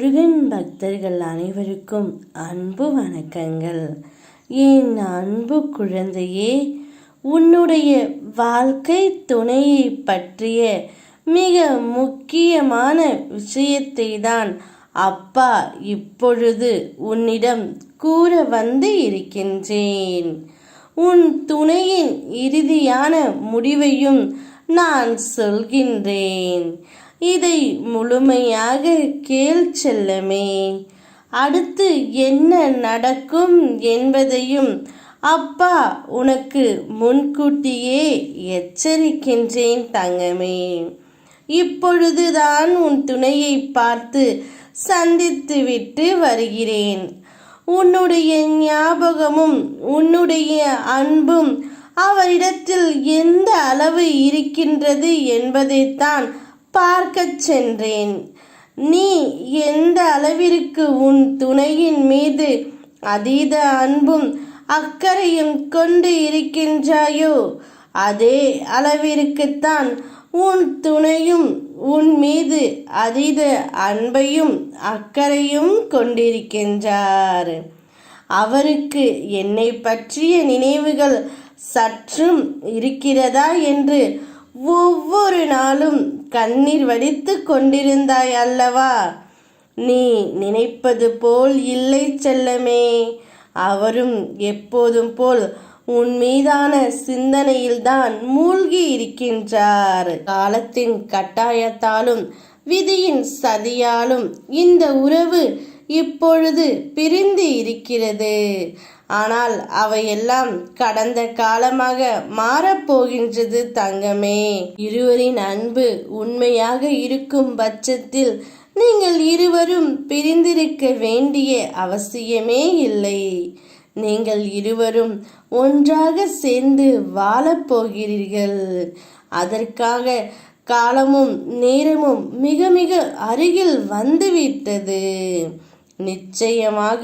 முருகன் பக்தர்கள் அனைவருக்கும் அன்பு வணக்கங்கள். என் அன்பு குழந்தையே உன்னுடைய வாழ்க்கை துணையை பற்றிய மிக முக்கியமான விஷயத்தை தான் அப்பா இப்பொழுது உன்னிடம் கூற வந்து இருக்கின்றேன். உன் துணையின் இறுதியான முடிவையும் நான் சொல்கின்றேன். இதை முழுமையாக கேள் செல்லமே. அடுத்து என்ன நடக்கும் என்பதையும் அப்பா உனக்கு முன்கூட்டியே எச்சரிக்கின்றேன் தங்கமே. இப்பொழுதுதான் உன் துணையை பார்த்து சந்தித்து விட்டு வருகிறேன். உன்னுடைய ஞாபகமும் உன்னுடைய அன்பும் அவரிடத்தில் எந்த அளவு இருக்கின்றது என்பதைத்தான் பார்க்கச் சென்றேன். நீ எந்த அளவிற்கு உன் துணையின் மீது அதீத அன்பும் அக்கறையும் கொண்டு இருக்கின்றாயோ அதே அளவிற்குத்தான் உன் துணையும் உன் மீது அதீத அன்பையும் அக்கறையும் கொண்டிருக்கின்றார். அவருக்கு என்னை பற்றிய நினைவுகள் சற்றும் இருக்கிறதா என்று ஒவ்வொரு நாளும் கண்ணீர் வடித்து கொண்டிருந்தாய் அல்லவா? நீ நினைப்பது போல் இல்லை செல்லமே. அவரும் எப்போதும் போல் உன் மீதான சிந்தனையில்தான் மூழ்கி இருக்கின்றார். காலத்தின் கட்டாயத்தாலும் விதியின் சதியாலும் இந்த உறவு இப்பொழுது பிரிந்து இருக்கிறது. ஆனால் அவையெல்லாம் கடந்த காலமாக மாறப்போகின்றது தங்கமே. இருவரின் அன்பு உண்மையாக இருக்கும் பட்சத்தில் நீங்கள் இருவரும் பிரிந்திருக்க வேண்டிய அவசியமே இல்லை. நீங்கள் இருவரும் ஒன்றாக சேர்ந்து வாழப்போகிறீர்கள். அதற்காக காலமும் நேரமும் மிக மிக அருகில் வந்துவிட்டது. நிச்சயமாக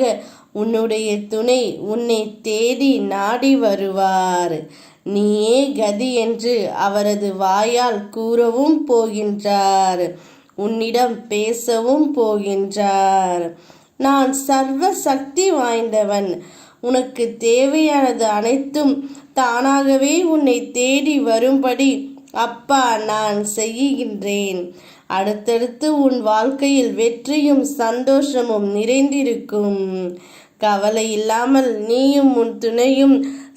உன்னுடைய துணை உன்னை தேடி நாடி வருவார். நீயே கதி என்று அவரது வாயால் கூறவும் போகின்றார். உன்னிடம் பேசவும் போகின்றார். நான் சர்வ சக்தி வாய்ந்தவன். உனக்கு தேவையானது அனைத்தும் தானாகவே உன்னை தேடி வரும்படி அப்பா நான் செய்கின்றேன். அடுத்தடுத்து உன் வாழ்க்கையில் வெற்றியும் சந்தோஷமும் நிறைந்திருக்கும். கவலை இல்லாமல் நீயும் உன் துணையும்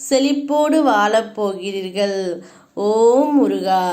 செழிப்போடு வாழப்போகிறீர்கள் ஓம் முருகா.